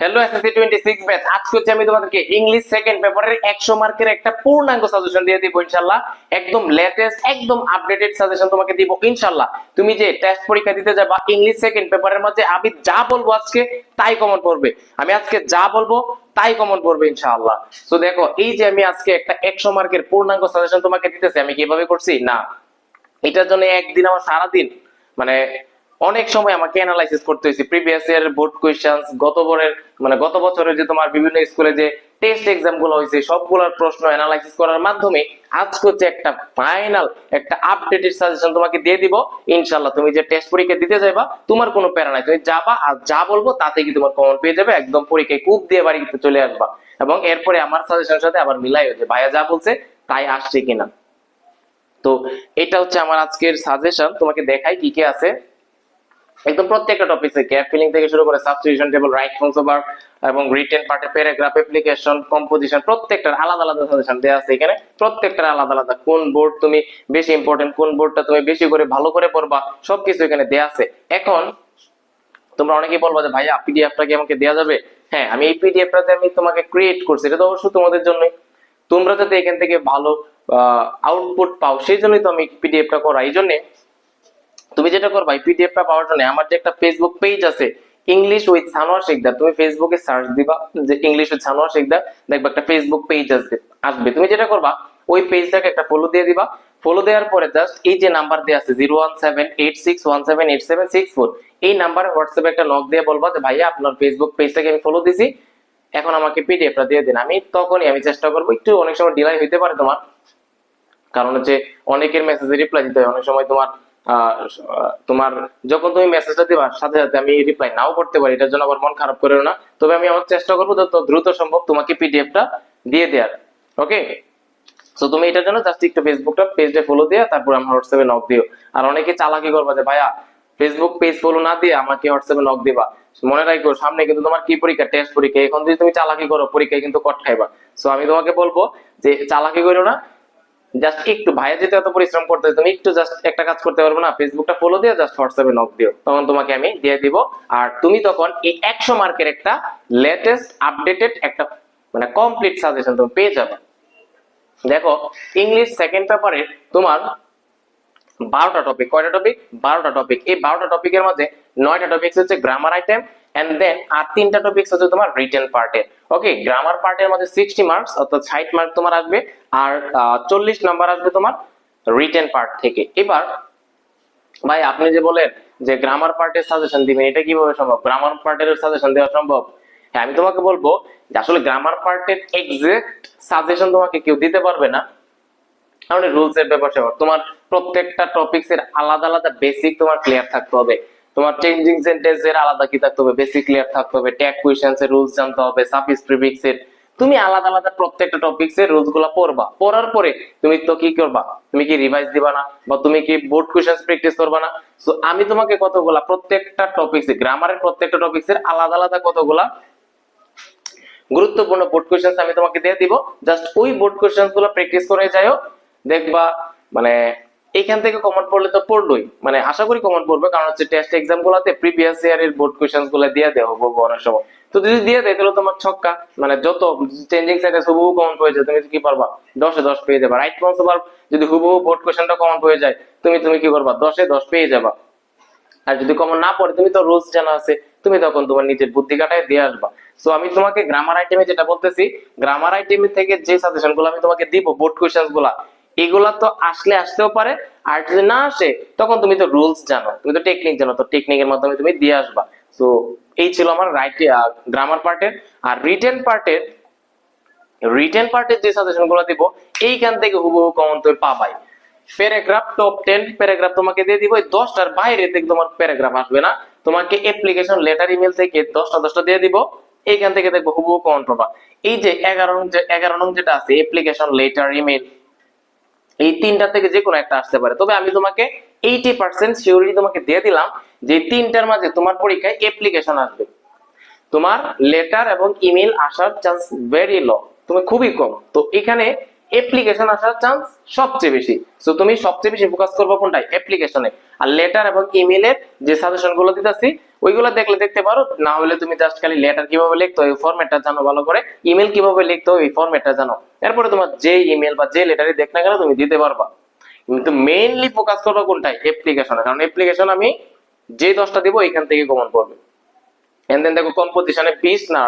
Hello SSC 26 batch আজকে হচ্ছে আমি তোমাদেরকে ইংলিশ সেকেন্ড পেপারের 100 মার্কের একটা পূর্ণাঙ্গ সাজেশন দিয়ে দিব, ইনশাআল্লাহ। একদম লেটেস্ট একদম আপডেটেড সাজেশন তোমাকে দিব, ইনশাআল্লাহ। তুমি যে টেস্ট পরীক্ষা দিতে যাবা ইংলিশ সেকেন্ড পেপারের মধ্যে আমি যা বলব আজকে, তাই কমন পড়বে। আমি আজকে যা বলব, তাই কমন পড়বে, ইনশাআল্লাহ। তো দেখো, এই যে আমি আজকে একটা 100 মার্কের পূর্ণাঙ্গ সাজেশন তোমাকে দিতেছি, আমি কীভাবে করছি? না, এটার জন্য একদিন আমার সারাদিন মানে অনেক সময় আমাকে অ্যানালাইসিস করতে হয়েছে। প্রিভিয়াস ইয়ার বোর্ড কোয়েশ্চেন্স গত বছরের মানে গত বছরের যে তোমার বিভিন্ন স্কুলে যে টেস্ট এক্সামগুলো হয়েছে, সবগুলোর প্রশ্ন অ্যানালাইসিস করার মাধ্যমে আজকে হচ্ছে একটা ফাইনাল একটা আপডেটেড সাজেশন তোমাকে দিয়ে দিব। ইনশাল্লাহ তুমি যে টেস্ট পরীক্ষা দিতে যাবা তোমার কোনো প্যারা নাই। তুমি যাবা আর যা বলব তাতে কি তোমার কমন পেয়ে যাবে, একদম পরীক্ষায় কূপ দিয়ে বাড়িতে চলে আসবা। এবং এরপরে আমার সাজেশনের সাথে আবার মিলাই হয়েছে, ভাইয়া যা বলছে তাই আসছে কিনা। তো এটা হচ্ছে আমার আজকের সাজেশন তোমাকে দেখাই কি কি আছে। একদম প্রত্যেকটা টপিকে গ্যাপ ফিলিং থেকে শুরু করে substitution table right forms over এবং রিটেন পার্টে প্যারাগ্রাফ অ্যাপ্লিকেশন কম্পোজিশন প্রত্যেকটার আলাদা আলাদা সাজেশন দেওয়া আছে এখানে। প্রত্যেকটার আলাদা আলাদা কোন বোর্ড তুমি বেশি ইম্পর্টেন্ট কোন বোর্ডটা তুমি বেশি করে ভালো করে পড়বা, সবকিছু এখানে দেওয়া আছে। এখন তোমরা অনেকেই বলবা যে, ভাইয়া পিডিএফটা কি আমাকে দেওয়া যাবে? হ্যাঁ আমি এই পিডিএফটাতে আমি তোমাকে ক্রিয়েট করছি, এটা তো অবশ্যই তোমাদের জন্যই। তোমরা যাতে এখান থেকে ভালো আউটপুট পাও, সেই জন্যই তো আমি পিডিএফটা করা। এই জন্যে তুমি যেটা করবা এই পিডিএফটা পাওয়ার জন্য আমার যে একটা ফেসবুক পেজ আছে ইংলিশ উইথ সানোয়ার শেখদার তুমি ফেসবুকে সার্চ দিবা যে ইংলিশ উইথ সানোয়ার শেখদার দেখবা একটা ফেসবুক পেজ আসবে আসবে। তুমি যেটা করবা, ওই পেজটাকে একটা ফলো দিয়ে দিবা। ফলো দেওয়ার পরে জাস্ট এই যে নাম্বার দেওয়া আছে zero one seven eight six one seven eight seven six four এই নাম্বারে হোয়াটসঅ্যাপে একটা নক দিয়ে বলবা যে, ভাইয়া, আপনার ফেসবুক পেজটাকে আমি ফলো দিছি, এখন আমাকে পিডিএফটা দিয়ে দিন। আমি তখনই, আমি চেষ্টা করব, একটু অনেক সময় ডিলাই হইতে পারে তোমার। কারণ হচ্ছে অনেকের মেসেজে রিপ্লাই দিতে হয়, অনেক সময় তোমার তোমার যখন তুমি মেসেজটা দিবা, সাথে সাথে আমি রিপ্লাই নাও করতে পারি। এটার জন্য আবার মন খারাপ করে না। তবে আমি আমার চেষ্টা করব যত দ্রুত সম্ভব তোমাকে পিডিএফটা দিয়ে দেওয়ার ওকে তো তুমি এটার জন্য জাস্ট একটু ফেসবুকটা পেজে ফলো দিয়ে, তারপর আমার হোয়াটসঅ্যাপে নক দিও। আর অনেকে চালাকি করবা যে, ভাইয়া ফেসবুক পেজ ফলো না দিয়ে আমাকে হোয়াটসঅ্যাপে নক দিবা। মনে রাখো, সামনে কিন্তু তোমার কি পরীক্ষা? টেস্ট পরীক্ষা। এখন যদি তুমি চালাকি করো, পরীক্ষায় কিন্তু কট খাইবা। সো আমি তোমাকে বলব যে, চালাকি করো না। জাস্ট একটু ভাইয়া যেতে এত পরিশ্রম করতে তুমি একটু জাস্ট একটা কাজ করতে পারবে না? ফেসবুকটা ফলো দিয়ে জাস্ট হোয়াটসঅ্যাপে নক দিও। তখন তোমাকে আমি দিয়ে দিব। আর তুমি তখন এই একশো মার্কের একটা লেটেস্ট আপডেটেড একটা মানে কমপ্লিট সাজেশন তুমি পেয়ে যাবে। দেখো ইংলিশ সেকেন্ড পেপারে তোমার বারোটা টপিক কয়টা টপিক বারোটা টপিক এই বারোটা টপিকের মধ্যে নয়টা টপিক হচ্ছে গ্রামার আইটেম এন্ড দেন আর তিনটা টপিক হচ্ছে তোমার রিটেন পার্টের ওকে গ্রামার পার্টের মধ্যে সিক্সটি মার্কস অর্থাৎ ষাট মার্ক তোমার আসবে, আর চল্লিশ নাম্বার আসবে তোমার রিটেন পার্ট থেকে। এবার, ভাই, আপনি যে বলেন যে গ্রামার পার্টের সাজেশন দিবেন, এটা কীভাবে সম্ভব? গ্রামার পার্টের সাজেশন দেওয়া সম্ভব? হ্যাঁ আমি তোমাকে বলব যে আসলে গ্রামার পার্টের এক্সাক্ট সাজেশন তোমাকে কেউ দিতে পারবে না। কারণ রুলস এর ব্যাপার তোমার প্রত্যেকটা টপিকস এর আলাদা আলাদা বেসিক তোমার ক্লিয়ার থাকতে হবে। তোমার চেঞ্জিং সেন্টেন্স এর আলাদা কি থাকতে হবে? বেসিক ক্লিয়ার থাকতে হবে ট্যাগ কোয়েশ্চেন্স এর রুলস জানতে হবে সাফিক্স প্রিফিক্স এর। তুমি আলাদা আলাদা প্রত্যেকটা টপিকস এর রুলসগুলা পড়বা। পড়ার পরে তুমি তো কি করবা? তুমি কি রিভাইজ দিবা না? বা তুমি কি বোর্ড কোয়েশ্চেন্স প্র্যাকটিস করবা না? সো আমি তোমাকে কতগুলা প্রত্যেকটা টপিকস গ্রামারের প্রত্যেকটা টপিকস এর আলাদা আলাদা কতগুলা গুরুত্বপূর্ণ বোর্ড কোশ্চেন্স আমি তোমাকে দিয়ে দিব। জাস্ট ওই বোর্ড কোশ্চেন্সগুলো প্র্যাকটিস করে যাও দেখবা মানে এখান থেকে কমন পড়লে তো পড়লোই। মানে আশা করি কমন পড়বে, কারণ হচ্ছে টেস্ট এক্সাম গুলাতে প্রিভিয়াস ইয়ার এর বোর্ড কোশ্চেন্সগুলো দিয়ে দেওয়া হব অনেক সময়। তো যদি দিয়ে দেয়, তাহলে তোমার ছক্কা মানে যত চেঞ্জিং সেন্টেন্স হুবহু কমন পেয়ে যায়, তুমি কি পারবা? দশে দশ পেয়ে যাবা। রাইট ফর্মস আবার যদি হুবহু বোর্ড কোশ্চেনটা কমন পেয়ে যায়, তুমি তুমি কি করবা? দশে দশ পেয়ে যাবা। আর যদি কমন না পড়ে, তুমি তো রুলস জানা আছে, তুমি তখন তোমার নিজের বুদ্ধি কাটায় দিয়ে আসবা। সো আমি তোমাকে গ্রামার আইটেমে যেটা বলতেছি গ্রামার আইটেমে থেকে যে সাজেশনগুলো আমি তোমাকে দিব বোর্ড কোয়েশ্চেনগুলা এগুলা তো আসলে আসতেও পারে, আর যদি না আসে, তখন তুমি তো রুলস জানো। তুমি তো টেকনিক জানো, তো টেকনিকের মাধ্যমে তুমি দিয়ে আসবা। সো এই ছিল আমার রাইট গ্রামার পার্টের আর রিটেন পার্টের রিটেন পার্টের যে সাজেশনগুলো দিব, এইখান থেকে হুবহু কমন তুমি পাবাই। প্যারাগ্রাফ টপ টেন প্যারাগ্রাফ তোমাকে দিয়ে দিব দশটার বাইরে থেকে তোমার প্যারাগ্রাফ আসবে না। তোমাকে অ্যাপ্লিকেশন লেটার ইমেল থেকে দশটা দশটা দিয়ে দিব, এইখান থেকে দেখব হুবহু কমন পাবা। এই যে এগারো এগারো নং যেটা আছে অ্যাপ্লিকেশন লেটার ইমেল এই তিনটা থেকে যে কোনো একটা আসতে পারে। তবে আমি তোমাকে এইটি পার্সেন্ট সিওরিটি তোমাকে দিয়ে দিলাম যে তিনটার মাঝে তোমার পরীক্ষায় অ্যাপ্লিকেশন আসবে। তোমার লেটার এবং ইমেল আসার চান্স ভেরি লো তুমি খুবই কম। তো এখানে অ্যাপ্লিকেশন আসার চান্স সবচেয়ে বেশি। সো তুমি সবচেয়ে বেশি ফোকাস করব কোনটাই অ্যাপ্লিকেশনে আর লেটার এবং ইমেলের যে সাজেশনগুলো দিতেছি ওইগুলো দেখলে দেখতে পারো। না হলে তুমি জাস্ট খালি লেটার কীভাবে লিখতে হয় ফরম্যাটটা জানো ভালো করে। ইমেল কীভাবে লিখতে হয়, ওই ফরম্যাটটা জানো। এরপরে তোমার যে ইমেল বা যে লেটারই দেখ না কেন, তুমি দিতে পারবা। কিন্তু মেইনলি ফোকাস করবা কোনটায়? অ্যাপ্লিকেশনে কারণ অ্যাপ্লিকেশন আমি যে দশটা দিব এখান থেকে কমন পড়বে এন্ড দেন দেখো কম্পোজিশনে বিশ না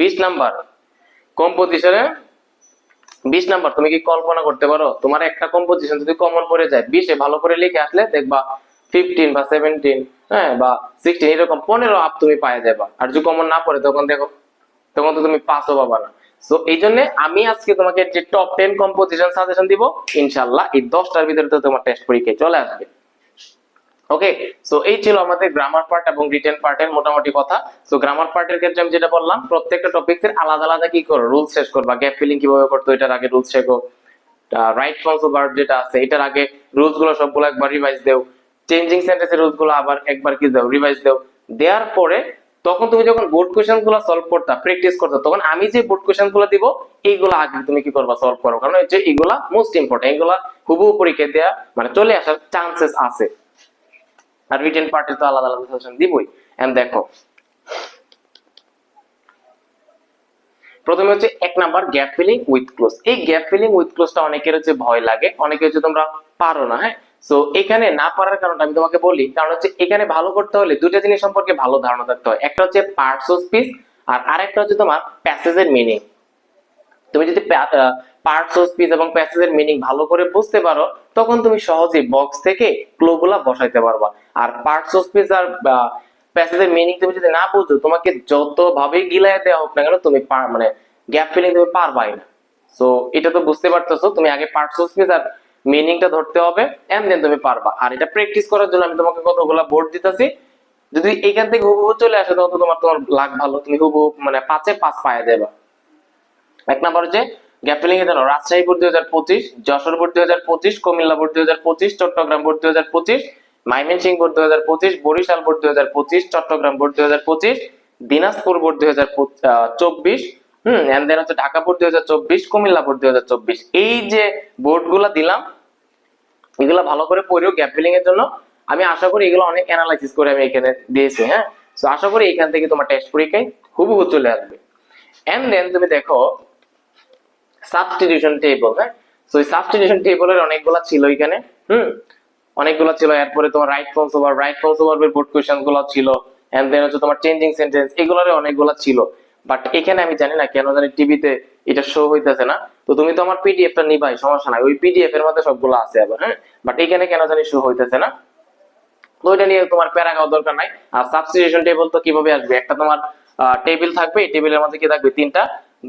বিশ নাম্বার। কম্পোজিশনে বিশ নাম্বার। তুমি কি কল্পনা করতে পারো? তোমার একটা কম্পোজিশন যদি কমন পড়ে যায়, বিশে ভালো করে লিখে আসলে দেখবা ফিফটিন বা সেভেন্টিন হ্যাঁ বা সিক্সটিন এরকম পনেরো আপ তুমি পায়ে যাবা। আর যদি কমন না পড়ে, তখন দেখো, তখন তো তুমি পাসও পাবা না। সো এই জন্য আমি আজকে তোমাকে যে টপ টেন কম্পোজিশন সাজেশন দিব ইনশাল্লাহ এই দশটার ভিতরে তো তোমার টেস্ট পরীক্ষায় চলে আসবে। ওকে সো এই ছিল আমাদের গ্রামার পার্ট এবং রিটেন পার্টের মোটামুটি কথা। সো গ্রামার পার্টের ক্ষেত্রে আমি যেটা বললাম, প্রত্যেকটা টপিক এর আলাদা আলাদা কি করো? রুলস শেষ করবা। গ্যাপ ফিলিং কীভাবে করতে এটার আগে রুলস শেখো। রাইট ভার্ব যেটা আছে, এটার আগে রুলসগুলো সবগুলো একবার রিভাইজ দেও। চেঞ্জিং সেন্টেন্সের রুলসগুলো আবার একবার কি দাও রিভাইজ দেও। দেওয়ার পরে তখন তুমি যখন বোর্ড কোশ্চেনগুলো সলভ করতা প্র্যাকটিস করতে, তখন আমি যে বোর্ড কোশ্চেনগুলো দিব, এইগুলো আগে তুমি কি করবা সলভ করো। কারণ হচ্ছে এগুলা মোস্ট ইম্পর্টেন্ট এগুলা হুবহু পরীক্ষায় দেওয়া মানে চলে আসার চান্সেস আছে। আর রিটেন পার্টে তো আলাদা আলাদা সাজেশন দিবই। এন্ড দেখো, প্রথমে হচ্ছে এক number gap filling with close এই গ্যাপ ফিলিং উইথ ক্লোজটা অনেকের হচ্ছে ভয় লাগে, অনেকে হচ্ছে তোমরা পারো না হ্যাঁ? সো এখানে না পারার কারণটা আমি তোমাকে বলি, কারণ হচ্ছে এখানে ভালো করতে হলে দুইটা জিনিস সম্পর্কে ভালো ধারণা থাকতে হয়। একটা হচ্ছে পার্টস অফ স্পিচ আর আরেকটা হচ্ছে তোমার প্যাসেজের মিনিং তুমি যদি পার্টস অফ স্পিচ এবং প্যাসেজের মিনিং ভালো করে বুঝতে পারো, তখন তুমি সহজেই বক্স থেকে ক্লোগুলা বসাইতে পারবা। আর পার্টস অফ স্পিচ আর প্যাসেজের মিনিং তুমি যদি না বুঝো, তোমাকে যতভাবে গিলায় দেওয়া হোক না কেন, তুমি মানে গ্যাপ ফিলিং তুমি পারবাই না। সো এটা তো বুঝতে পারতেছো, তুমি আগে পার্টস অফ স্পিচ আর মিনিংটা ধরতে হবে এন্ড দেন তুমি পারবা। আর এটা প্র্যাকটিস করার জন্য আমি তোমাকে কতগুলা বোর্ড দিতেছি। যদি এখান থেকে হুবহু চলে আসে, তখন তোমার তোমার লাগ ভালো। তুমি হুবহু মানে পাঁচে পাঁচ পায়ে দেবা এক নাম্বার হচ্ছে গ্যাপ ফিলিং এর জন্য রাজশাহী বোর্ড দুই হাজার পঁচিশ, যশোর বোর্ড দুই হাজার পঁচিশ, কুমিল্লা বোর্ড দুই হাজার পঁচিশ, চট্টগ্রাম বোর্ড দুই হাজার পঁচিশ, ময়মনসিংহ বোর্ড দুই হাজার পঁচিশ, বরিশাল বোর্ড দুই হাজার পঁচিশ, চট্টগ্রাম বোর্ড দুই হাজার পঁচিশ, দিনাজপুর বোর্ড দুই হাজার চব্বিশ এন্ড দেন হচ্ছে ঢাকা দুই হাজার চব্বিশ, কুমিল্লা দুই হাজার চব্বিশ। এই যে দিলাম, এগুলা ভালো করে পড়িও গ্যাপ ফিলিং এর জন্য। আমি আশা করি এগুলো অনেক অ্যানালাইসিস করে আমি এখানে দিয়েছি হ্যাঁ? তো আশা করি এখান থেকে তোমার টেস্ট পরীক্ষায় চলে আসবে। এন্ড দেন তুমি দেখো সাবস্টিটিউশন টেবল হ্যাঁ? তো এই সাবস্টিটিউশন টেবলের অনেকগুলা ছিল এখানে, হুম? অনেকগুলো ছিল, এরপরে তোমার right forms over right forms over board কোশ্চেনগুলো ছিল এন্ড দেন হচ্ছে তোমার চেঞ্জিং সেন্টেন্স এগুলোর অনেকগুলো ছিল। বাট এখানে আমি জানি না কেন জানি টিভিতে এটা শো হইতেছে না। তো তুমি তো আমার পিডিএফ টা নিবাই, সমস্যা নাই। ওই পিডিএফ এর মধ্যে সবগুলো আছে আবার হ্যাঁ? বাট এখানে কেন জানি শো হইতেছে না। তো ওইটা নিয়ে তোমার প্যারা খাওয়ার দরকার নাই। আর সাবস্টিটিউশন টেবিল তো কীভাবে আসবে? একটা তোমার টেবিল থাকবে এই টেবিলের মধ্যে কি থাকবে? তিনটা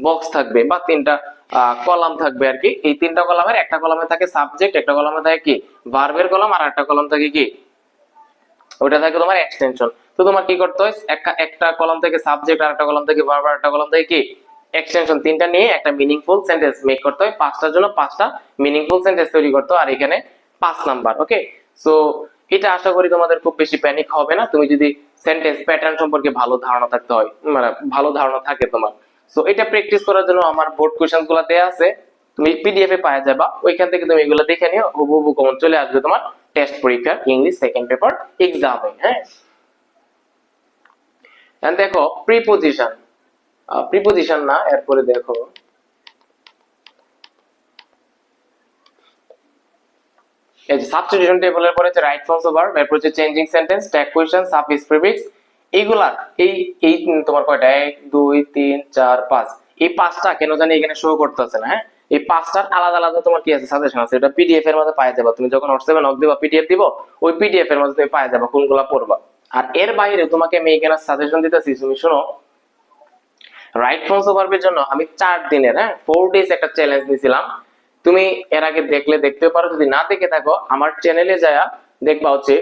বক্স থাকবে বা তিনটা কলাম থাকবে আর কি। এই তিনটা কলামের একটা কলামে থাকে সাবজেক্ট একটা কলামে থাকে কি? ভার্বের কলাম আর একটা কলাম থাকে কি? ওটা থাকে তোমার এক্সটেনশন তো তোমার কি করতে হয়? একটা কলাম থেকে সাবজেক্ট আর একটা কলাম থেকে ভার্ব আর একটা কলাম থেকে কি? এক্সটেনশন তিনটা নিয়ে একটা মিনিংফুল সেন্টেন্স মেক করতে হয়। পাঁচটার জন্য পাঁচটা মিনিংফুল সেন্টেন্স তৈরি করতে হয়। আর এখানে পাঁচ নাম্বার ওকে সো এটা আশা করি তোমাদের খুব বেশি প্যানিক হবে না। তুমি যদি সেন্টেন্স প্যাটার্ন সম্পর্কে ভালো ধারণা থাকতে হয় মানে ভালো ধারণা থাকে তোমার। সো এটা প্র্যাকটিস করার জন্য আমার বোর্ড কোশ্চেনগুলো দেয়া আছে। তুমি পিডিএফ এ পাওয়া যাবা। ওইখান থেকে তুমি এগুলো দেখে নিও। হুবহু কমন চলে আসবে তোমার টেস্ট পরীক্ষার ইংলিশ সেকেন্ড পেপার এক্সামে হ্যাঁ? দেখো প্রিপোজিশন প্রিপোজিশন না, এরপরে দেখো। এই যে সাবস্টিটিউশন টেবলের পরে হচ্ছে রাইট ফর্মস ওভার এরপর হচ্ছে changing sentence tag question suffix prefix এইগুলার এই এই তোমার কয়টা? এক, দুই, তিন, চার, পাঁচ। এই পাঁচটা কেন জানি এখানে শো করতেছে না হ্যাঁ? এই পাঁচটার আলাদা আলাদা তোমার কি আছে? সাজেশন আছে। এটা পিডিএফ এর মধ্যে পাওয়া যাবে তুমি যখন হোয়াটসঅ্যাপে নক দিবা পিডিএফ দিব, ওই পিডিএফ এর মধ্যে তুমি পাওয়া যাবে কোনগুলা পড়বা। আর এর বাইরে তোমাকে আমি এখানে সাজেশন দিতেছি, তুমি শোনো রাইট ফর্মস ওভারবের জন্য আমি চার দিনের হ্যাঁ ফোর ডেজ একটা চ্যালেঞ্জ দিয়েছিলাম। তুমি এর আগে দেখলে দেখতে পারো, যদি না দেখে থাকো, আমার চ্যানেলে যায়া দেখবা হচ্ছে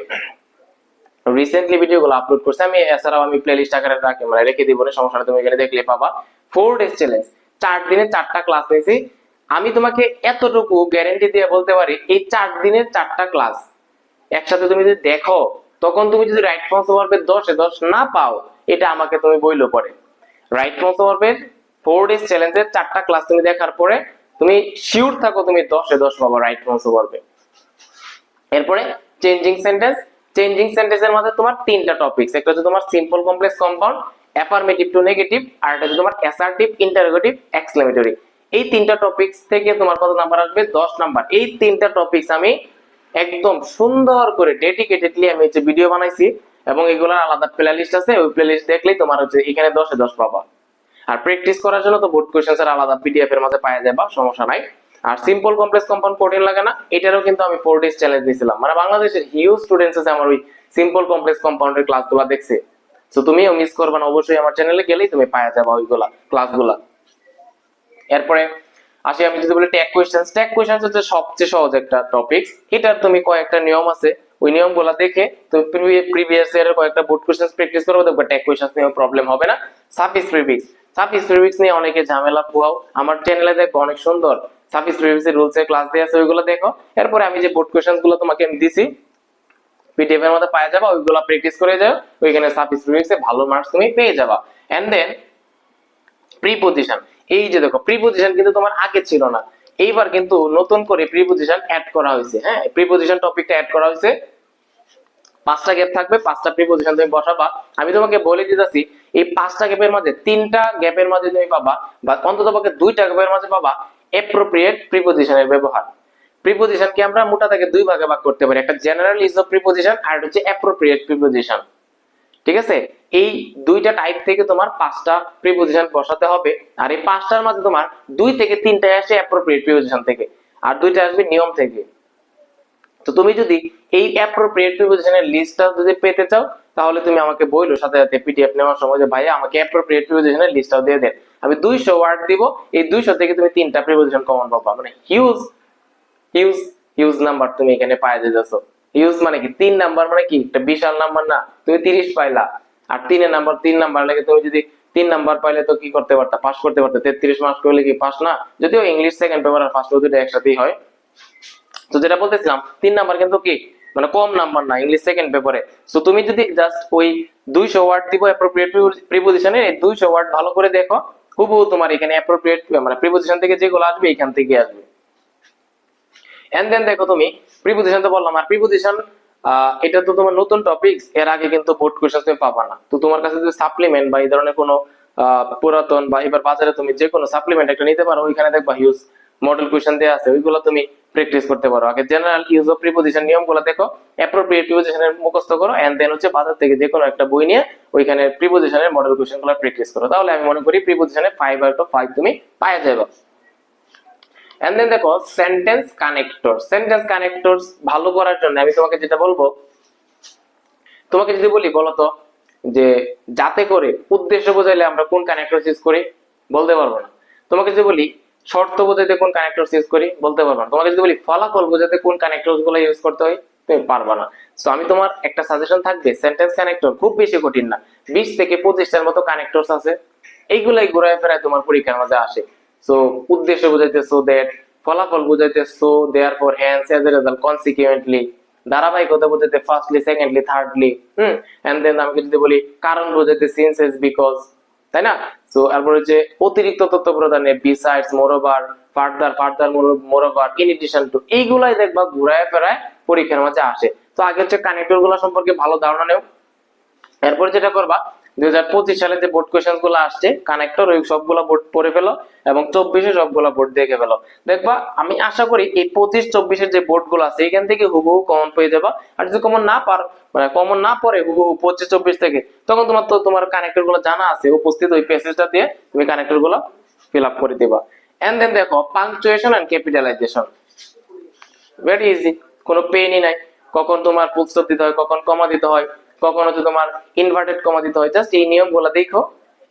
রিসেন্টলি ভিডিওগুলো আপলোড করছি। আমি এছাড়াও আমি প্লেলিস্ট আকারে রাখি মানে রেখে দিব না সমস্যা তুমি এখানে দেখলে পাবা। ফোর ডেজ চ্যালেঞ্জ চার দিনে চারটা ক্লাস নিয়েছি। আমি তোমাকে এতটুকু গ্যারেন্টি দিয়ে বলতে পারি, এই চার দিনের চারটা ক্লাস একসাথে তুমি যদি দেখো তখন তুমি যদি রাইট ফর্মস ওভারবের দশে, দশ না পাও, এটা আমাকে তুমি বইলো পরে। রাইট ফর্মস ওভারবের ফোর ডেজ চ্যালেঞ্জের চারটা ক্লাস তুমি দেখার পরে, তুমি শিওর থাকো তুমি দশে, দশ পাবো রাইট ফর্মস ওভারবে এরপরে চেঞ্জিং সেন্টেন্স চেঞ্জিং সেন্টেন্সের মধ্যে তোমার তিনটা টপিকস একটা হচ্ছে তোমার simple complex compound affirmative to negative আর একটা হচ্ছে তোমার অ্যাসার্টিভ ইন্টারোগেটিভ এক্সক্লেমেটরি এই তিনটা টপিকস থেকে তোমার কত নাম্বার আসবে? দশ নাম্বার এই তিনটা টপিকস আমি একদম সুন্দর করে ডেডিকেটেডলি আমি হচ্ছে ভিডিও বানাইছি এবং এগুলোর আলাদা প্লে লিস্ট আছে, ওই প্লে লিস্ট দেখলেই তোমার হচ্ছে এখানে দশে দশ পাবা। আর প্র্যাকটিস করার জন্য তো বোর্ড কোয়েশ্চেন্স এর আলাদা পিডিএফ এর মাঝে পাওয়া যাবে সমস্যা নাই। আর সিম্পল কমপ্লেক্স কম্পাউন্ড কঠিন লাগে না, এটারও কিন্তু আমি ফোর ডেজ চ্যালেঞ্জ দিয়েছিলাম মানে বাংলাদেশের হিউজ স্টুডেন্টস আছে, আমার ওই সিম্পল কমপ্লেক্স কম্পাউন্ডের ক্লাসগুলো দেখছে। তো তুমিও মিস করবে না, অবশ্যই আমার চ্যানেলে গেলেই তুমি পাওয়া যাবে ওইগুলা ক্লাসগুলা এরপরে আসি, আমি যদি বলি ট্যাগ কোয়েশ্চেন্স ট্যাগ কোয়েশ্চেন্স হচ্ছে সবচেয়ে সহজ একটা টপিক এটার তুমি কয়েকটা নিয়ম আছে, ওই নিয়মগুলো দেখে তুমি প্রিভিয়াস ইয়ারের কয়েকটা বোর্ড কোয়েশ্চেন্স প্র্যাকটিস করবে, দেখবে ট্যাগ কোয়েশ্চেন্স নিয়ে প্রবলেম হবে না। সাফিস প্রিভিক্স সাফিস প্রিভিক্স নিয়ে অনেকে ঝামেলা পোহাও। আমার চ্যানেলে দেখো, অনেক সুন্দর। সাফিস প্রিভিক্স এর রুলস এর ক্লাস দিয়ে আছে, ওইগুলো দেখো। এরপরে আমি যে বোর্ড কোয়েশ্চেন্সগুলো তোমাকে আমি দিছি পিডিএফ এর মধ্যে পাওয়া যাবে, ওইগুলো প্র্যাকটিস করে যাও। ওইখানে সাফিস প্রিভিক্স এ ভালো মার্কস তুমি পেয়ে যাবা। এন্ড দেন প্রিপোজিশন এই যে দেখো প্রিপোজিশন কিন্তু তোমার আগে ছিল না। এইবার কিন্তু নতুন করে প্রিপোজিশন অ্যাড করা হয়েছে হ্যাঁ? প্রিপোজিশন টপিকটা অ্যাড করা হয়েছে। পাঁচটা গ্যাপ থাকবে, পাঁচটা প্রিপোজিশন তুমি বসাবা। আমি তোমাকে বলে দিতেছি, এই পাঁচটা গ্যাপের মাঝে, তিনটা গ্যাপের মাঝে তুমি পাবা বা অন্তত পক্ষে দুইটা গ্যাপের মাঝে পাবা এপ্রোপ্রিয়েট প্রিপোজিশনের ব্যবহার। প্রিপোজিশন কি আমরা মোটা থেকে দুই ভাগে ভাগ করতে পারি, একটা জেনারেল ইজ অফ প্রিপোজিশন আর হচ্ছে অ্যাপ্রোপ্রিয়েট প্রিপোজিশন ঠিক আছে? এই দুইটা টাইপ থেকে তোমার পাঁচটা প্রিপোজিশন বসাতে হবে। আর এই পাঁচটার মাঝে তোমার দুই থেকে তিনটা আসে অ্যাপ্রোপ্রিয়েট প্রিপোজিশন থেকে, আর দুইটা আসবে নিয়ম থেকে। তো তুমি যদি এই অ্যাপ্রোপ্রিয়েট প্রিপোজিশনের লিস্টটা যদি পেতে চাও, তাহলে তুমি আমাকে বইলো, সাথে সাথে পিডিএফ নেওয়ার সময় যে, ভাইয়া, আমাকে অ্যাপ্রোপ্রিয়েট প্রিপোজিশনের লিস্টটাও দিয়ে দেন। আমি দুইশো ওয়ার্ড দিব, এই দুইশো থেকে তুমি তিনটা প্রিপোজিশন কমন পাবা। মানে হিউজ হিউজ হিউজ নাম্বার তুমি এখানে পাই যেতেছো হিউজ মানে কি? তিন নাম্বার মানে কি? একটা বিশাল নাম্বার না। তুমি তিরিশ পাইলা। আর তিনের নাম্বার, তিন নাম্বার লাগে তুমি যদি তিন নাম্বার পাইলে তো কি করতে পারতা? পাস করতে পারতে। তেত্রিশ মার্ক করলে কি পাস না? যদিও ইংলিশ সেকেন্ড পেপার আর ফার্স্ট দুটো একসাথেই হয়। তো যেটা বলতেছিলাম, তিন নাম্বার কিন্তু কি? মানে কম নাম্বার না ইংলিশ সেকেন্ড পেপারে সো তুমি যদি জাস্ট ওই দুইশো ওয়ার্ড দিব অ্যাপ্রোপ্রিয়েট প্রিপোজিশনের এই দুইশো ওয়ার্ড ভালো করে দেখো, হুবহু তোমার এখানে অ্যাপ্রোপ্রিয়েট মানে প্রিপোজিশন থেকে যেগুলো আসবে, এখান থেকে আসবে। এন্ড দেন দেখো তুমি প্রিপোজিশন তো বললাম, আর প্রিপোজিশন এটা তো তোমার নতুন টপিকস এর আগে কিন্তু বোর্ড কোয়েশ্চেন তুমি পাবা না। তো তোমার কাছে যদি সাপ্লিমেন্ট বা এই ধরনের কোনো পুরাতন বা এবার বাজারে তুমি যে কোনো সাপ্লিমেন্ট একটা নিতে পারো, ওইখানে দেখবা হিউজ মডেল কোয়েশ্চেন দেওয়া আছে, ওইগুলো তুমি প্র্যাকটিস করতে পারো। আগে জেনারেল ইউজ অফ প্রিপোজিশন নিয়মগুলো দেখো অ্যাপ্রোপ্রিয়েট প্রিপোজিশনের মুখস্থ করো এন্ড দেন হচ্ছে বাজার থেকে যে কোনো একটা বই নিয়ে ওইখানে প্রিপোজিশনের মডেল কোয়েশ্চেনগুলো প্র্যাকটিস করো। তাহলে আমি মনে করি প্রিপোজিশনে ফাইভ আউট অফ ফাইভ তুমি পাওয়া যাবে এন্ড দেন দেখো সেন্টেন্স কানেক্টর সেন্টেন্স কানেক্টরস ভালো করার জন্য আমি তোমাকে যেটা বলব, তোমাকে যদি বলি বলো তো, যে যাতে করে উদ্দেশ্য বোঝাইলে আমরা কোন কানেক্টর ইউজ করি, বলতে পারব না। তোমাকে যদি বলি, শর্ত বোঝাইতে কোন কানেক্টর ইউজ করি, বলতে পারব না। তোমাকে যদি বলি, ফলাফল বোঝাতে কোন কানেক্টরগুলো ইউজ করতে হয়, তুমি পারবা না। সো আমি তোমার একটা সাজেশন থাকবে সেন্টেন্স কানেক্টর খুব বেশি কঠিন না। বিশ থেকে পঁচিশটার মতো কানেক্টরস আছে, এইগুলাই ঘুরায় ফেরায় তোমার পরীক্ষার মাঝে আসে। সো উদ্দেশ্য বুঝাইতে দ্যাট ফলাফল বুঝাইতে therefore hence as a result consequently ধারাবাহিকতা বুঝাইতে firstly secondly thirdly hmm? And then আমি যদি বলি, কারণ বুঝাইতে সিন্স এজ বিকজ তাই না? সো এরপর হচ্ছে অতিরিক্ত তথ্য প্রদানে besides moreover further further moreover in addition to এইগুলাই দেখবা ঘুরায় ফেরায় পরীক্ষার মাঝে আসে। তো আগে হচ্ছে কানেক্টর সম্পর্কে ভালো ধারণা নেও। এরপর যেটা করবা দুই হাজার পঁচিশ সালে যে বোর্ড কোয়েশন আসছে কানেক্টর ওই সবগুলা বোর্ড পড়ে ফেলো এবং চব্বিশে সবগুলা বোর্ড দেখে ফেলো। দেখবা, আমি আশা করি এই পঁচিশ, চব্বিশের যে বোর্ড আছে, এখান থেকে হুবহু কমন পেয়ে যাবা। আর যদি কমন না পার মানে কমন না পড়ে হুবহু পঁচিশ, চব্বিশ থেকে, তখন তোমার তো তোমার কানেক্টরগুলো জানা আছে, উপস্থিত ওই প্যাসেজটা দিয়ে তুমি কানেক্টরগুলো ফিল আপ করে দিবা। এন্ড দেন দেখো punctuation and capitalization very easy কোনো পেনই নাই। কখন তোমার ফুল দিতে হয়, কখন কমা দিতে হয়। কখন হচ্ছে তোমার ইনভার্টেড কমা দিতে হয় জাস্ট এই নিয়মগুলো দেখো।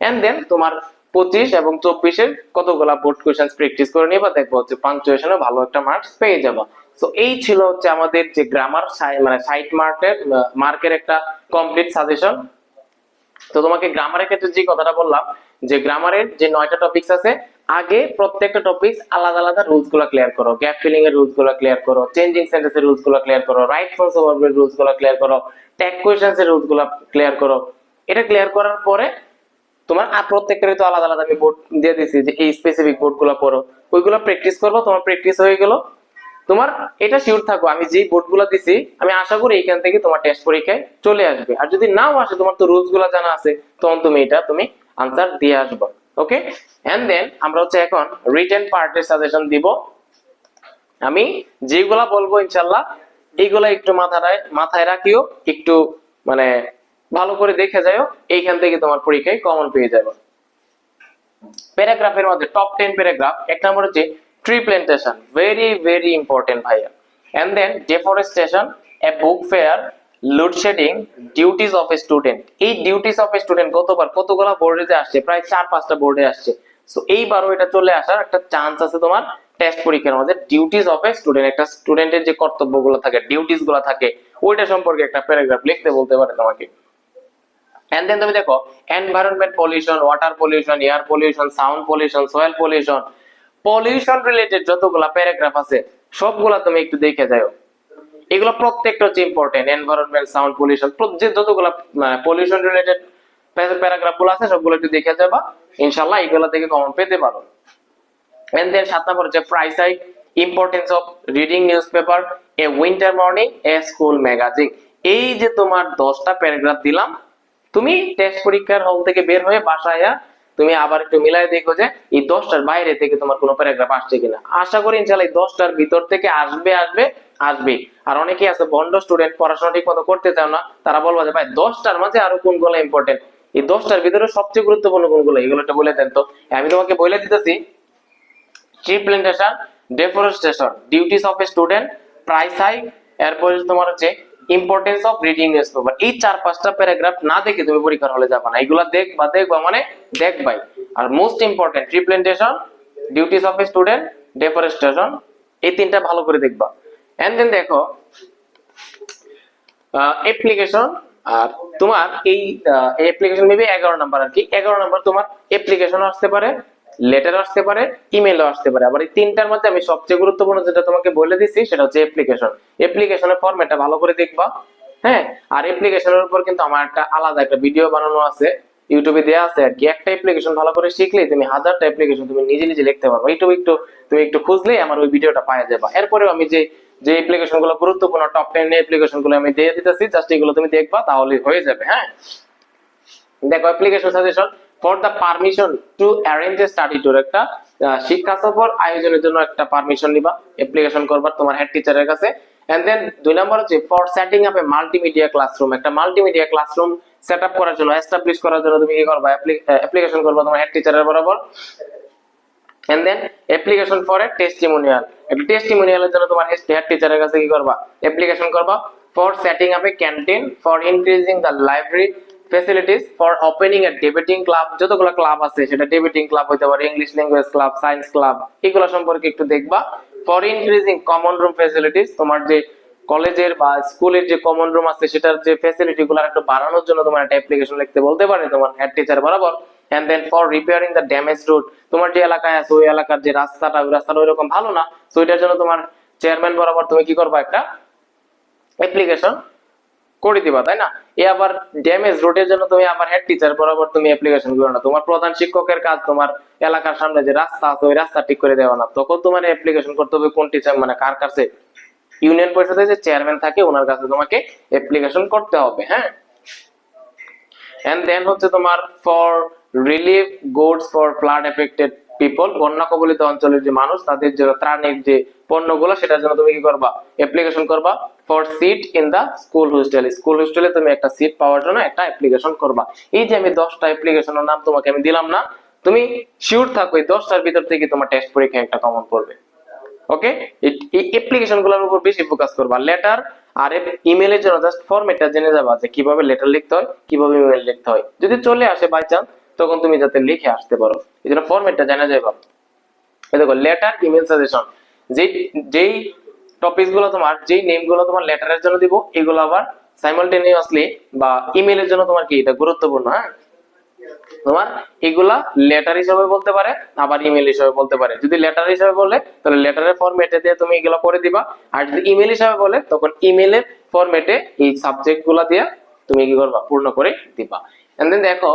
এন্ড দেন তোমার পঁচিশ এবং চব্বিশের কতগুলা বোর্ড কোয়েশন প্র্যাকটিস করে নিবা, দেখব হচ্ছে পাংচুয়েশনে ভালো একটা মার্কস পেয়ে যাব। তো এই ছিল হচ্ছে আমাদের যে গ্রামার মানে সাইট মার্কের মার্কের একটা কমপ্লিট সাজেশন তো তোমাকে গ্রামারের ক্ষেত্রে যে কথাটা বললাম, যে গ্রামারের যে নয়টা টপিকস আছে আগে প্রত্যেকটা টপিকস আলাদা আলাদা রুলসগুলো ক্লিয়ার করো। গ্যাপ ফিলিং এর রুলসগুলো ক্লিয়ার করো চেঞ্জিং সেন্টেন্স এর রুলসগুলো ক্লিয়ার করো রাইট ফর্মস অফ ভার্বের রুলসগুলো ক্লিয়ার করো ট্যাগ কোয়েশ্চেন্স এর রুলসগুলো ক্লিয়ার করো। এটা ক্লিয়ার করার পরে তোমার আর প্রত্যেকটারই তো আলাদা আলাদা আমি বোর্ড দিয়ে দিছি যে এই স্পেসিফিক বোর্ডগুলো পড়ো। ওইগুলো প্র্যাকটিস করব, তোমার প্র্যাকটিস হয়ে গেল। তোমার এটা শিওর থাকো, আমি যেই বোর্ডগুলো দিছি, আমি আশা করি এখান থেকে তোমার টেস্ট পরীক্ষায় চলে আসবে। আর যদি নাও আসে, তোমার তো রুলসগুলো জানা আছে, তখন তুমি এটা তুমি আনসার দিয়ে আসবে। ওকে এন্ড দেন আমরা হচ্ছে এখন রিটেন পার্টের সাজেশন দিব। আমি যেগুলা বলব ইনশাল্লাহ এইগুলা একটু মাথায় মাথায় রাখিও, একটু মানে ভালো করে দেখে যাও এইখান থেকে তোমার পরীক্ষায় কমন পেয়ে যাবে। প্যারাগ্রাফের মধ্যে টপ টেন প্যারাগ্রাফ এক নম্বর হচ্ছে tree plantation very very important ভাইয়া। And then deforestation a book fair load shedding duties of a student এই ডিউটিস অফ এ স্টুডেন্ট গতবার কতগুলা বোর্ডে যে আসছে? প্রায় চার, পাঁচটা বোর্ডে আসছে। সো এইবারও এটা চলে আসার একটা চান্স আছে তোমার টেস্ট পরীক্ষার মধ্যে। ডিউটিস অফ এ স্টুডেন্ট একটা স্টুডেন্টের যে কর্তব্যগুলো থাকে ডিউটিসগুলো থাকে, ওইটা সম্পর্কে একটা প্যারাগ্রাফ লিখতে বলতে পারে তোমাকে। এন্ড দেন তুমি দেখো environment pollution water pollution air pollution sound pollution soil pollution pollution related যতগুলা প্যারাগ্রাফ আছে, সবগুলা তুমি একটু দেখে যাও এগুলো প্রত্যেকটা হচ্ছে ইম্পর্টেন্ট এনভায়রনমেন্ট সাউন্ড পলিউশন যে যতগুলা পলিউশন রিলেটেড প্যারাগ্রাফগুলো আছে, সবগুলো একটু দেখে যাবা ইনশাল্লাহ এগুলা থেকে কমন পেতে পারো। এন্ড দেন সাত নম্বর হচ্ছে price hike importance of reading newspaper a winter morning a school magazine এই যে তোমার দশটা প্যারাগ্রাফ দিলাম, তুমি টেস্ট পরীক্ষার হল থেকে বের হয়ে বাসায় তুমি আবার একটু মিলাই দেখো যে এই দশটার বাইরে থেকে তোমার কোনো প্যারাগ্রাফ আসছে কিনা। আশা করি ইনশাল্লাহ এই দশটার ভিতর থেকে আসবে আসবে আসবে। আর অনেকেই আছে বন্ড স্টুডেন্ট পড়াশোনা ঠিক মতো করতে চাও না, তারা বলব যে ভাই দশটার মাঝে আরও কোনগুলো ইম্পর্টেন্ট এই দশটার ভিতরে সবচেয়ে গুরুত্বপূর্ণ কোনগুলো? এগুলো একটু বলে দেন তো। আমি তোমাকে বলে দিতেছি deforestation duties of a student price hike এরপর তোমার হচ্ছে importance of reading newspaper এই চার পাঁচটা প্যারাগ্রাফ না দেখে তুমি পরীক্ষার হলে যাবে না। এগুলা দেখবা দেখবা মানে দেখবাই। আর most important tree plantation duties of a student deforestation এই তিনটা ভালো করে দেখবা। এন্ড দেন দেখো অ্যাপ্লিকেশন আর তোমার এই অ্যাপ্লিকেশন মেবি এগারো নাম্বার আর কি। এগারো নাম্বার তোমার অ্যাপ্লিকেশন আসতে পারে। লেটার আসতে পারে ইমেলও আসতে পারে। আবার এই তিনটার মধ্যে আমি সবচেয়ে গুরুত্বপূর্ণ যেটা তোমাকে বলে দিচ্ছি সেটা হচ্ছে অ্যাপ্লিকেশন অ্যাপ্লিকেশনের ফরম্যাটটা ভালো করে দেখবা হ্যাঁ? আর অ্যাপ্লিকেশনের উপর কিন্তু আমার একটা আলাদা একটা ভিডিও বানানো আছে। ইউটিউবে দেওয়া আছে আর কি। একটা অ্যাপ্লিকেশন ভালো করে শিখলে তুমি হাজারটা অ্যাপ্লিকেশন তুমি নিজে নিজে লিখতে পারবে। ইউটিউব একটু, তুমি একটু খুঁজলেই আমার ওই ভিডিওটা পাওয়া যাবে। এরপরেও আমি যে যে অ্যাপ্লিকেশনগুলো গুরুত্বপূর্ণ টপ টেন অ্যাপ্লিকেশনগুলো আমি দিয়ে দিতেছি জাস্ট এগুলো তুমি দেখবা তাহলে হয়ে যাবে হ্যাঁ? দেখো application suggestion for the permission to arrange a study tour একটা শিক্ষা সফর আয়োজনের জন্য একটা পারমিশন নিবা অ্যাপ্লিকেশন করবা তোমার হেড টিচারের কাছে। এন্ড দেন দুই নম্বর হচ্ছে for setting up a multimedia classroom একটা মাল্টিমিডিয়া ক্লাসরুম সেট আপ করার জন্য এস্টাবলিশ করার জন্য তুমি কি করবা? অ্যাপ্লিকেশন করবা তোমার হেড টিচারের বরাবর। And then application for a testimonial একটা টেস্টিমোনিয়ালের জন্য তোমার হেড টিচারের কাছে কি করবা? অ্যাপ্লিকেশন করবা। For setting up a canteen for increasing the library facilities for opening a debating club যতগুলো ক্লাব আছে, সেটা ডিবেটিং ক্লাব হতে পারে English language club science club এগুলো সম্পর্কে একটু দেখবা। For increasing common room facilities তোমার যে কলেজের বা স্কুলের যে কমন রুম আছে, সেটার যে ফেসিলিটি গুলো একটু বাড়ানোর জন্য তোমার একটা অ্যাপ্লিকেশন লিখতে বলতে পারে তোমার হেড টিচার বরাবর। And then for repairing the damage road তোমার যে এলাকায় আছে, ওই এলাকার যে রাস্তাটা, ওই রাস্তাটা ওইরকম ভালো না, তো এটার জন্য তোমার চেয়ারম্যান বরাবর তুমি কি করবা একটা অ্যাপ্লিকেশন করে দিবা, তাই না? এ আবার ড্যামেজ রোডের জন্য তুমি আবার হেড টিচার বরাবর তুমি অ্যাপ্লিকেশন করো না তোমার প্রধান শিক্ষকের কাজ তোমার এলাকার সামনে যে রাস্তা আছে, ওই রাস্তা ঠিক করে দেওয়া না। তখন তোমার অ্যাপ্লিকেশন করতে হবে কোন টিচার মানে কার কাছে? ইউনিয়ন পরিষদের যে চেয়ারম্যান থাকে, ওনার কাছে তোমাকে অ্যাপ্লিকেশন করতে হবে হ্যাঁ? এন্ড দেন হচ্ছে তোমার for relief goods for flood affected people বন্যা কবলিত অঞ্চলের যে মানুষ, তাদের জন্য ত্রাণের যে পণ্যগুলো, সেটার জন্য তুমি কি করবা? অ্যাপ্লিকেশন করবা for seat in the school hostel school হোস্টেলে তুমি একটা সিট পাওয়ার জন্য একটা অ্যাপ্লিকেশন করবা। এই যে আমি দশটা অ্যাপ্লিকেশনের নাম তোমাকে আমি দিলাম না, তুমি শিওর থাকো এই দশটার ভিতর থেকে তোমার টেস্ট পরীক্ষা একটা কমন পড়বে ওকে এই অ্যাপ্লিকেশনগুলোর উপর বেশি ফোকাস করবা। লেটার আর ইমেলের জন্য জাস্ট ফরম্যাটটা জেনে যাবা যে কীভাবে লেটার লিখতে হয়, কীভাবে ইমেল লিখতে হয়। যদি চলে আসে বাই চান্স তখন তুমি যাতে লিখে আসতে পারো। এই জন্য ফরম্যাটটা জানা যাবে দেখো লেটার ইমেল সাজেশন যেই যেই টপিকসগুলো তোমার, যেই নেমগুলো তোমার লেটারের জন্য দিব, এগুলো আবার সাইমালটেনিয়াসলি বা ইমেলের জন্য তোমার কি, এটা গুরুত্বপূর্ণ হ্যাঁ? তোমার এগুলা লেটার হিসাবে বলতে পারে, আবার ইমেল হিসাবে বলতে পারে। যদি লেটার হিসাবে বলে, তাহলে লেটারের ফরম্যাটে দিয়ে তুমি এগুলো করে দিবা। আর যদি ইমেল হিসাবে বলে, তখন ইমেলের ফরম্যাটে এই সাবজেক্টগুলা দিয়ে তুমি কি করবা, পূর্ণ করে দিবা। এন্ড দেন দেখো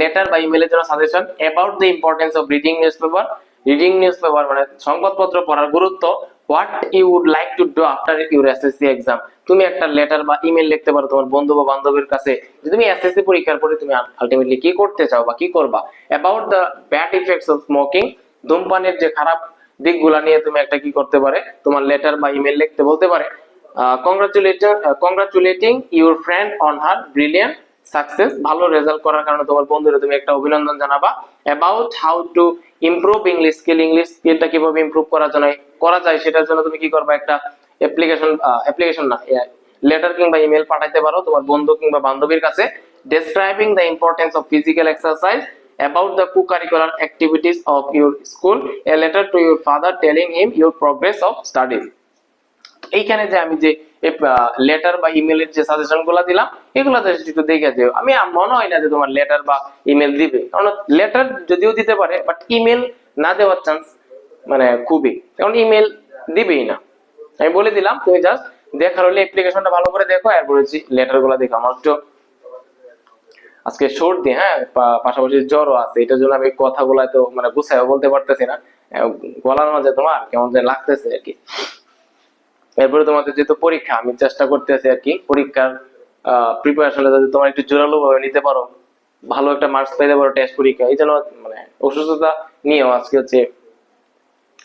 লেটার বা ইমেলের জন্য suggestion about the importance of reading newspaper reading newspaper মানে সংবাদপত্র পড়ার গুরুত্ব what you would like to do after your SSC exam তুমি একটা লেটার বা ইমেল লিখতে পারো তোমার বন্ধু বা বান্ধবের কাছে, যে তুমি এসএসসি পরীক্ষার পরে তুমি আলটিমেটলি কি করতে চাও বা কি করবা। About the bad effects of smoking ধূমপানের যে খারাপ দিকগুলা নিয়ে তুমি একটা কি করতে পারে, তোমার লেটার বা ইমেল লিখতে বলতে পারে। Congratulating congratulating your friend on her brilliant success ভালো রেজাল্ট করার কারণে তোমার বন্ধুরা তুমি একটা অভিনন্দন জানাবা about how to improve English skill English স্কিলটা কীভাবে ইমপ্রুভ করা যায় করা যায় সেটার জন্য তুমি কি করবা একটা অ্যাপ্লিকেশন অ্যাপ্লিকেশন না লেটার কিংবা ইমেল পাঠাইতে পারো তোমার বন্ধু কিংবা বান্ধবীর কাছে describing the importance of physical exercise about the co-curricular activities of your school, a letter to your father telling him your progress of studies এইখানে যে আমি যে লেটার বা ইমেলের যে সাজেশন দিলাম একটু দেখে আমি মনে হয় না যে তোমার লেটার বা ইমেল দিবে। কারণ লেটার যদিও দিতে পারে বাট ইমেল না দেওয়ার চান্স মানে খুবই। কারণ ইমেল দিবেই না। আমি বলে দিলাম, তুমি জাস্ট দেখার হলে অ্যাপ্লিকেশনটা ভালো করে দেখো আর বলেছি লেটারগুলা দেখো। আমার একটু আজকে সর্দি হ্যাঁ পাশাপাশি জ্বরও আছে। এটার জন্য আমি কথাগুলো তো মানে গুছাইও বলতে পারতেছি না। গলার মাঝে তোমার কেমন যেন লাগতেছে আর কি। এরপরে তোমাদের যেহেতু পরীক্ষা, আমি চেষ্টা করতেছি আর কি পরীক্ষার প্রিপারেশনে যদি তোমার একটু জোরালো ভাবে নিতে পারো। ভালো একটা মার্কস পেতে পারো টেস্ট পরীক্ষা। এই জন্য মানে অসুস্থতা নিয়েও আজকে হচ্ছে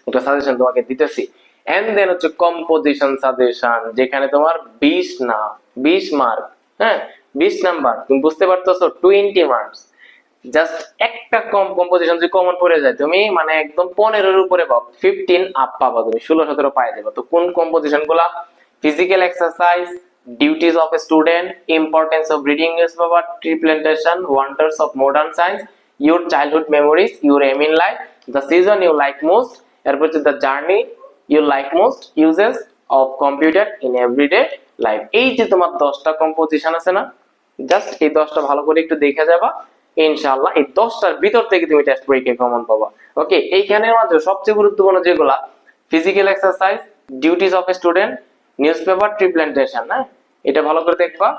একটা সাজেশন তোমাকে দিতেছি। এন্ড দেন হচ্ছে কম্পোজিশন সাজেশন যেখানে তোমার বিশ না, বিশ মার্ক হ্যাঁ? বিশ নাম্বার তুমি বুঝতে পারতেছো টোয়েন্টি মার্কস জাস্ট একটা কম কম্পোজিশন যদি কমন পড়ে যায়, তুমি মানে একদম পনেরোর উপরে ফিফটিন আপ পাবা তুমি, ষোলো, সতেরো পাই যাবে তো কোন composition physical exercise of student importance of reading newspaper wonders of modern science your childhood memories your aim in life the season you like most এরপর হচ্ছে the journey you like most uses of computer in everyday life এই যে তোমার দশটা composition আছে না just এই দশটা ভালো করে একটু দেখে যাবা। ইনশাআল্লাহ এই দশটার ভিতর থেকে তুমি টেস্ট পরীক্ষায় কমন পাবা। ওকে এইখানের মাঝে সবচেয়ে গুরুত্বপূর্ণ যেগুলা physical exercise duties of a student newspaper tree plantation হ্যাঁ? এটা ভালো করে দেখবা।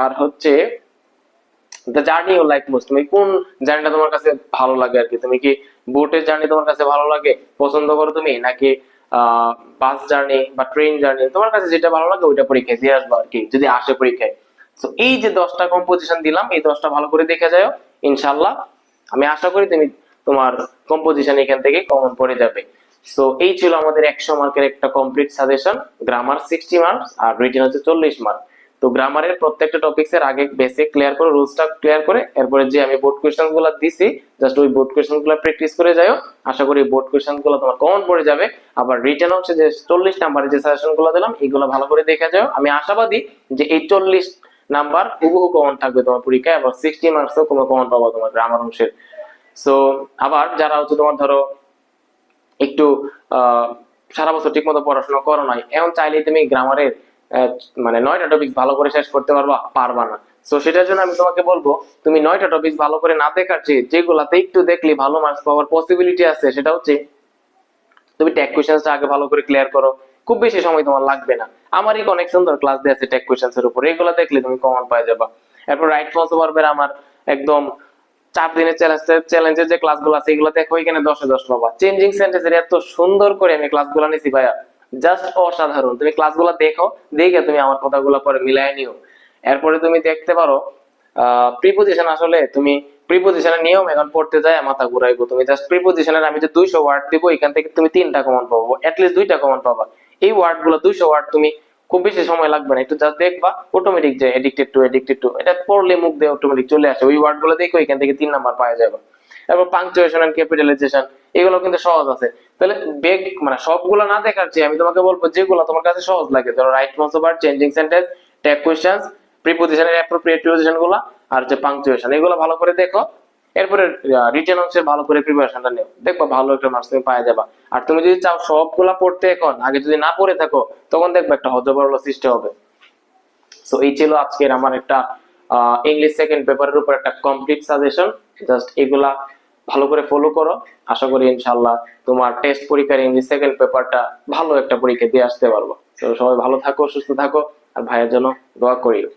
আর হচ্ছে the journey you like most তুমি কোন জার্নিটা তোমার কাছে ভালো লাগে আর কি তুমি কি বোটের জার্নি তোমার কাছে ভালো লাগে, পছন্দ করো তুমি? নাকি বাস জার্নি বা ট্রেন জার্নি তোমার কাছে যেটা ভালো লাগে ওইটা পরীক্ষায় দিয়ে আসবা আর কি যদি আসে পরীক্ষায়। তো এই যে দশটা কম্পোজিশন দিলাম, এই দশটা ভালো করে দেখে যাও ইনশাল্লাহ আমি আশা করি তুমি তোমার কম্পোজিশন এখান থেকে কমন পড়ে যাবে। সো এই ছিল আমাদের একশো মার্কের একটা complete suggestion grammar sixty marks আর রিটেন হচ্ছে চল্লিশ মার্ক তো গ্রামারের প্রত্যেকটা টপিক্স এর আগে বেসিক ক্লিয়ার করে রুলসটা ক্লিয়ার করে, এরপরে যে আমি বোর্ড কোয়েশ্চেনগুলো দিছি জাস্ট ওই বোর্ড কোয়েশ্চেনগুলো প্র্যাকটিস করে যাও আশা করি বোর্ড কোয়েশ্চেনগুলো তোমার কমন পড়ে যাবে। আবার রিটেন হচ্ছে যে চল্লিশ নাম্বারের যে সাজেশনগুলো দিলাম, এগুলো ভালো করে দেখে যাও আমি আশাবাদী যে এই চল্লিশ নাম্বার হুবহু কমন থাকবে তোমার পরীক্ষায় আবার সিক্সটি মার্কসও কোনো কমন পাবো তোমার গ্রামার অংশের। সো আবার যারা হচ্ছে তোমার ধরো একটু সারা বছর ঠিক মতো পড়াশোনা করো নাই, এখন চাইলে তুমি গ্রামারের মানে নয়টা টপিক ভালো করে শেষ করতে পারবা পারবা না। তো সেটার জন্য আমি তোমাকে বলব, তুমি নয়টা টপিক ভালো করে না দেখার চেয়ে যেগুলাতে একটু দেখলে ভালো মার্কস পাওয়ার পসিবিলিটি আছে, সেটা হচ্ছে তুমি ট্যাগ কোয়েশ্চেন্সটা আগে ভালো করে ক্লিয়ার করো। খুব বেশি সময় তোমার লাগবে না। আমারই অনেক সুন্দর ক্লাস দেওয়া আছে ট্যাগ কোয়েশ্চেন্স এর উপর। এগুলো দেখলে তুমি কমন পাই যাবা। এরপর রাইট ফলস পারবে আমার একদম চার দিনের চ্যালেঞ্জ চ্যালেঞ্জের যে ক্লাসগুলো আছে, এগুলো দেখো, এখানে দশে দশ পাবা। চেঞ্জিং সেন্টেন্স এর এত সুন্দর করে আমি ক্লাসগুলো নিছি ভাইয়া। জাস্ট অসাধারণ। তুমি ক্লাসগুলো দেখো, দেখে তুমি আমার কথাগুলো পরে মিলাই নিও। এরপরে তুমি দেখতে পারো প্রিপোজিশন আসলে তুমি প্রিপোজিশনের নিয়ম এখন পড়তে যায়, মাথা ঘুরাইবো। তুমি জাস্ট প্রিপোজিশনের আমি যে দুইশো ওয়ার্ড দিব, এখান থেকে তুমি তিনটা কমন পাবো। অ্যাটলিস্ট দুইটা কমন পাবা। এই ওয়ার্ডগুলো দুইশো ওয়ার্ড তুমি খুব বেশি সময় লাগবে না। একটু জাস্ট দেখবা অটোমেটিক যে এডিক্টেড টু এডিক্টেড টু এটা পড়লে মুখ দিয়ে অটোমেটিক চলে আসে। ওই ওয়ার্ডগুলো দেখো এখান থেকে তিন নাম্বার পাওয়া যাবে। এরপর পাংচুয়েশন এন্ড ক্যাপিটালাইজেশন এগুলো কিন্তু সহজ আছে। তাহলে বেগ মানে সবগুলো না দেখার চেয়ে আমি তোমাকে বলব যেগুলো তোমার কাছে সহজ লাগে। ধরো right moreover changing sentence tag questions প্রিপোজিশনের appropriate প্রিপোজিশনগুলো, আর হচ্ছে পাংচুয়েশন এগুলো ভালো করে দেখো। এরপরে রিটেন অংশে ভালো করে প্রিপারেশনটা নিও। দেখবা ভালো একটা মার্কস তুমি পাওয়া যাবা। আর তুমি যদি চাও সবগুলা পড়তে এখন, আগে যদি না পড়ে থাকো, তখন দেখবা একটা হজবরল সৃষ্টি হবে। সো এই ছিল আজকের আমার একটা ইংলিশ সেকেন্ড পেপারের উপর একটা কমপ্লিট সাজেশন জাস্ট এগুলা ভালো করে ফলো করো। আশা করি ইনশাল্লাহ তোমার টেস্ট পরীক্ষার ইংলিশ সেকেন্ড পেপারটা ভালো একটা পরীক্ষা দিয়ে আসতে পারব। তো সবাই ভালো থাকো, সুস্থ থাকো, আর ভাইয়ের জন্য দোয়া করিও।